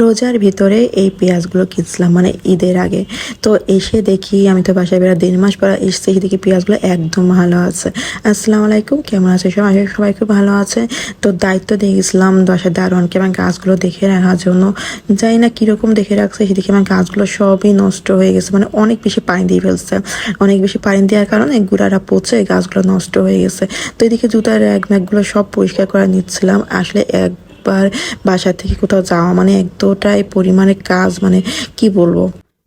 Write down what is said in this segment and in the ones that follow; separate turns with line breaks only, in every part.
রোজার ভিতরে এই পেঁয়াজগুলো কিনছিলাম মানে ঈদের আগে। তো এসে দেখি, আমি তো বাসায় বেড়া দেড় মাস পর এসে দেখি পেঁয়াজগুলো একদম ভালো আছে। আসসালামু আলাইকুম, কেমন আছে সবাই সবাই খুব ভালো আছে। তো দায়িত্ব দিয়ে গেছিলাম বাসায় দারোয়ানকে আমার গাছগুলো দেখে রাখার জন্য। যাই না কীরকম দেখে রাখছে সেদিকে আমার গাছগুলো সবই নষ্ট হয়ে গেছে মানে অনেক বেশি পানি দিয়ে ফেলছে। অনেক বেশি পানি দেওয়ার কারণে গুড়ারা পচে গাছগুলো নষ্ট হয়ে গেছে। তো এদিকে জুতার র্যাক ম্যাকগুলো সব পরিষ্কার করে নিচ্ছিলাম। আসলে এক একবার বাসা থেকে কোথাও যাওয়া মানে এতটাই পরিমাণে কাজ মানে কি বলব?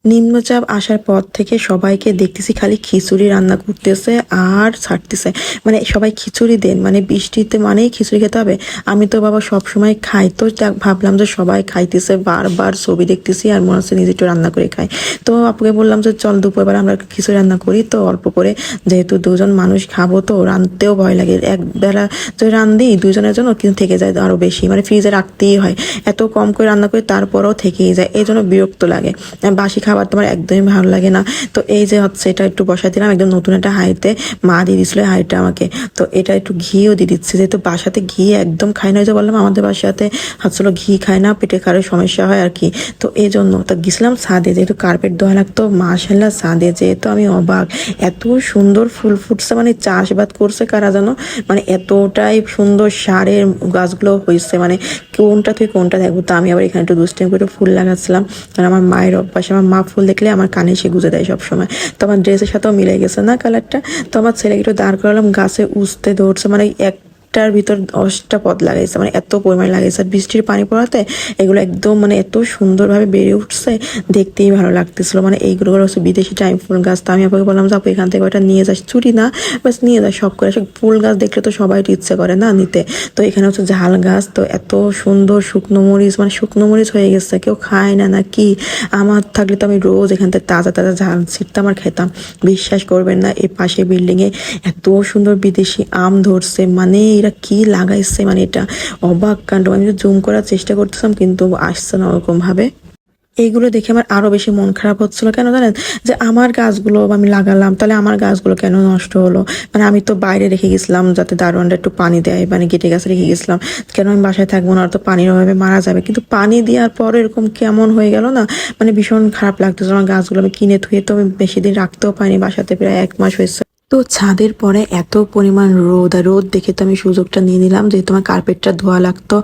নিম্নচাপ আসার পর থেকে সবাইকে দেখতেছি খালি খিচুড়ি রান্না করতেছে আর ছাড়তেছে। মানে সবাই খিচুড়ি দেন মানে বৃষ্টিতে মানেই খিচুড়ি খেতে হবে। আমি তো বাবা সবসময় খাই তো ভাবলাম যে সবাই খাইতেছে, বারবার ছবি দেখতেছি আর মনে হচ্ছে নিজে একটু রান্না করে খাই। তো আপুকে বললাম যে, চল দুপুরবেলা আমরা খিচুড়ি রান্না করি তো, অল্প করে। যেহেতু দুজন মানুষ খাব তো, রাঁধতেও ভয় লাগে। এক বেলা তো রান্ধি দুজনের জন্য কিন্তু থেকে যায় আরও বেশি। মানে ফ্রিজে রাখতেই হয়। এত কম করে রান্না করি, তারপরেও থেকেই যায়। এই জন্য বিরক্ত লাগে। বাসি খাবার তোমার একদমই ভালো লাগে না। তো এই যে হচ্ছে এটা একটু বসাই দিলাম, একদম নতুন একটা হাইতে মা দিয়ে দিছিল হাইটা আমাকে। তো এটা একটু ঘিও দিয়ে দিচ্ছে, যেহেতু বাসাতে ঘি একদম খাই না যে বললাম আমাদের বাসাতে হচ্ছিল ঘি খায় না, পেটে খাওয়ার সমস্যা হয় আর কি। তো এই জন্য তো গেছিলাম সাদে যেহেতু কার্পেট দেওয়া লাগতো মাসাল্লাহ সাদে যেহেতু আমি অবাক। এত সুন্দর ফুল ফুটছে মানে চাষবাদ করছে কারা জানো? মানে এতটাই সুন্দর সারের গাছগুলো হয়েছে মানে কোনটা থেকে কোনটা দেখব। তো আমি আবার এখানে একটু দুষ্টাইম করে ফুল লাগাচ্ছিলাম, কারণ আমার মায়ের অভ্যাস, আমার মা ফুল দেখলে আমার কানে সে গুঁজে দেয় সবসময়। তোমার ড্রেসের সাথেও মিলে গেছে না কালারটা তো আমার ছেলেকে একটু দাঁড় করালাম, গাছে উঠতে ধরছে মানে এক একটার ভিতর দশটা পদ লাগাইছে মানে এত পরিমাণ লাগাইছে। আর বৃষ্টির পানি পড়াতে এগুলো একদম মানে এত সুন্দরভাবে বেড়ে উঠছে, দেখতেই ভালো লাগতেছিল। মানে এইগুলো হচ্ছে বিদেশি টাইম ফুল গাছ। তো আমি আপনাকে বললাম যে, আপু, এখান থেকে ওটা নিয়ে যাস, চুরি না, বাস নিয়ে যাস সব করে। ফুল গাছ দেখলে তো সবাই ইচ্ছে করে না নিতে। তো এখানে হচ্ছে ঝাল গাছ, তো এত সুন্দর শুকনো মরিচ মানে শুকনো মরিচ হয়ে গেছে, কেউ খায় না না কি? আমার থাকলে তো আমি রোজ এখান থেকে তাজা তাজা ঝাল ছিটতাম আর খেতাম। বিশ্বাস করবেন না এই পাশে বিল্ডিংয়ে এত সুন্দর বিদেশি আম ধরছে মানে এরা কি লাগাইছে? মানে এটা অবাক কাণ্ড। আমি জুম করার চেষ্টা করতেছিলাম, কিন্তু আসছে না ওরকম ভাবে। এইগুলো দেখে আমার আরও বেশি মন খারাপ হচ্ছিল। কেন জানেন? যে আমার গাছগুলো আমি লাগালাম, তাহলে আমার গাছগুলো কেন নষ্ট হলো? মানে আমি তো বাইরে রেখে গেছিলাম যাতে দারোয়ানটা একটু পানি দেয় মানে গেটে গাছে রেখে গেছিলাম। কেন আমি বাসায় থাকব না? তো পানির অভাবে মারা যাবে। কিন্তু পানি দেওয়ার পর এরকম কেমন হয়ে গেল না? মানে ভীষণ খারাপ লাগতেছে আমার গাছগুলো আমি কিনে থুয়ে তো আমি বেশি দিন রাখতেও পারিনি। বাসাতে প্রায় এক মাস হয়েছে। তো ছাদের পরে এত পরিমাণ রোদ, আর রোদ দেখে তো আমি সুযোগটা নিয়ে নিলাম যেহেতু আমার কার্পেটটা ধোয়া লাগতো।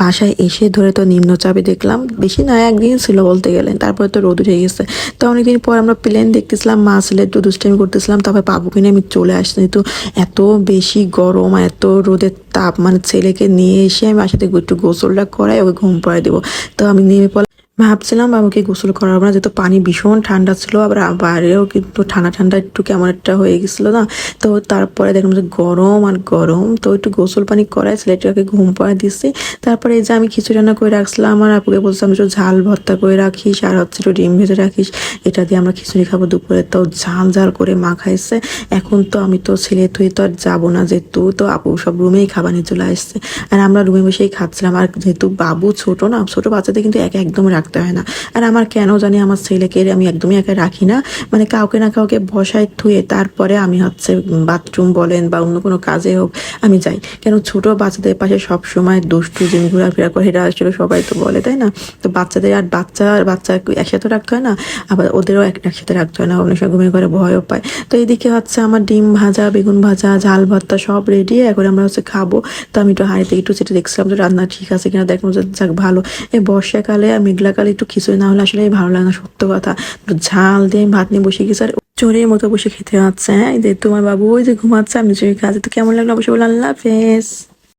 বাসায় এসে ধরে তো নিম্নচাপে দেখলাম, বেশি না, একদিন ছিল বলতে গেলেন তারপরে তো রোদ উঠে গেছে। তো অনেকদিন পর আমরা প্লেন দেখতেছিলাম, মা ছেলে একটু দুষ্টামি করতেছিলাম, তারপরে বাবুকে নিয়ে আমি চলে আসছি কিন্তু এত বেশি গরম এত রোদের তাপ মানে ছেলেকে নিয়ে এসে আমি বাসাতে একটু গোসলটা করাই, ওকে ঘুম পাড়াই দেবো। তো আমি নেমে পড়লাম। ভাবছিলাম বাবুকে গোসল করাবো না, যেহেতু পানি ভীষণ ঠান্ডা ছিল, আবার বাইরেও কিন্তু ঠান্ডা ঠান্ডা একটু কেমন একটা হয়ে গেছিল না, তো তারপরে দেখলাম যে গরম আর গরম, তো একটু গোসল পানি করায় ছেলেটাকে ঘুম পাড়া দিচ্ছি, তারপরে এই যে আমি খিচুড়ি রান্না করে রাখছিলাম আমার আপুকে বলছিলাম একটু ঝাল ভর্তা করে রাখিস, আর হচ্ছে একটু ডিম ভেজে রাখিস, এটা দিয়ে আমরা খিচুড়ি খাব দুপুরে, তো ঝাল ঝাল করে মা খাইছে, এখন তো আমি তো ছেলে, তুই তো আর যাব না যেহেতু, তো আপু সব রুমেই খাবার নিয়ে চলে আসছে, আর আমরা রুমে বসেই খাচ্ছিলাম, আর যেহেতু বাবু ছোট না, ছোট বাচ্চাদের কিন্তু এক একদম রাখতে হয় না। আর আমার কেন জানি আমার ছেলেকে আমি একদমই একা রাখি না। মানে কাউকে না কাউকে বসায় থুয়ে তারপরে আমি হচ্ছে বাথরুম বলেন বা অন্য কোনো কাজে হোক আমি যাই। কেন ছোট বাচ্চাদের পাশে সব সময় দুষ্টু জিন ঘোরাফেরা করে এটা আসলে সবাই তো বলে, তাই না? তো বাচ্চাদের আর বাচ্চা আর বাচ্চা একসাথে রাখতে হয় না? আবার ওদেরও এক- একসাথে রাখতে হয় না, অনেক সময় ঘুমিয়ে করে ভয়ও পায়। তো এইদিকে হচ্ছে আমার ডিম ভাজা, বেগুন ভাজা, ঝাল ভর্তা সব রেডি এখন আমরা হচ্ছে খাব। তো আমি একটু হাঁড়িতে একটু সেটা দেখছিলাম যে রান্না ঠিক আছে কিনা, দেখলাম যে যাক ভালো। এই বর্ষাকালে আর মেঘলাকালে একটু খিচুড়ি না হলে আসলে ভালো লাগে না, সত্য কথা। ঝাল দিয়ে ভাত নিয়ে বসে গেছি, আর চোরের মতো বসে খেতে হচ্ছে হ্যাঁ? তোমার বাবু ওই যে ঘুমাচ্ছে আমি যে কাজে, তো কেমন লাগল? অবশ্যই বলে আল্লাহ হাফেজ।